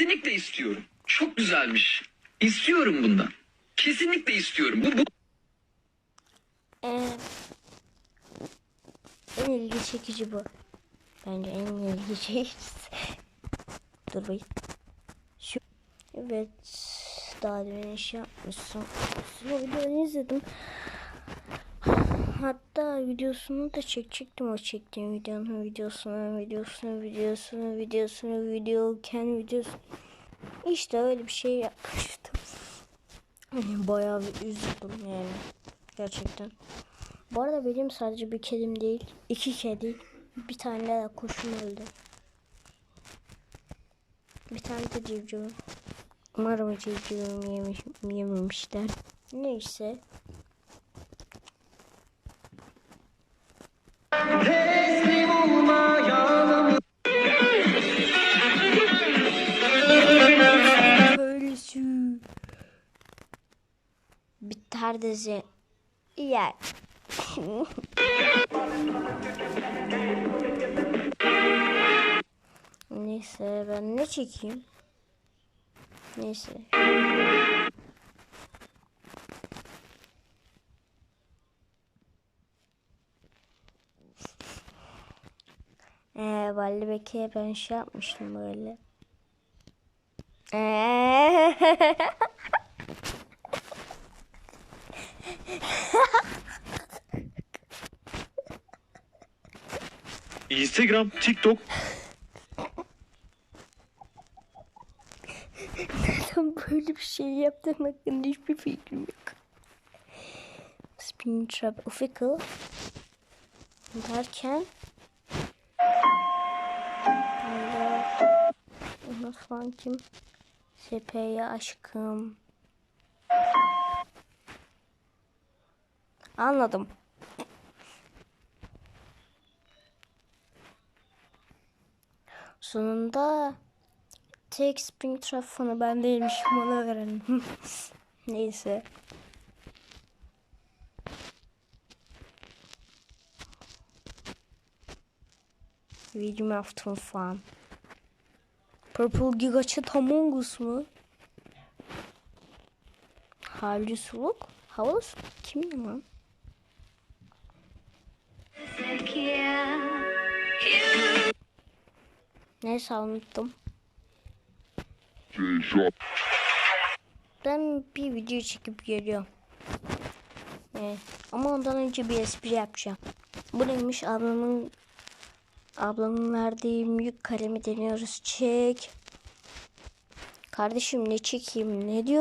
Kesinlikle istiyorum. Çok güzelmiş. İstiyorum bundan. Kesinlikle istiyorum. Bu, bu Ee, en ilgi çekici bu. Bence en ilgi çekicisi. Dur bakayım. Şu. Evet. Daha demin iş yapmışsın. Sonra videonu izledim. Hatta videosunu da çekecektim o çektiğim videonun videosunu, videosunu, videosunu, videosunu, videoken videosu. İşte öyle bir şey yapmıştım. Hani Bayağı bir üzüldüm yani. Gerçekten. Bu arada benim sadece bir kedim değil, iki kedi, bir tane de kuşum öldü. Bir tane de civcivim. Umarım civcivimi yemiş, yememişler. Neyse. Biter dizi. Yer. Neyse ben ne çekeyim? Neyse. Ee, Valli Bekir'e ben şey yapmıştım böyle. Ee, Instagram, TikTok, Neden böyle bir şey yaptığım hakkında hiçbir fikrim yok. Spin Trap Official derken Ona falan kim? SP'ye aşkım. Anladım. Sonunda tek spring trafonu ben değilmişim onu öğrendim. Neyse. Video yaptım falan. Purple Gigaçet Among mu? Harcı suluk? Havalı suluk kim lan? Neyse unuttum. Ben bir video çekip geliyorum. Evet. Ama ondan önce bir espri yapacağım. Bu neymiş ablamın ablamın verdiği büyük kalemi deniyoruz. Çek. Kardeşim ne çekeyim ne diyor?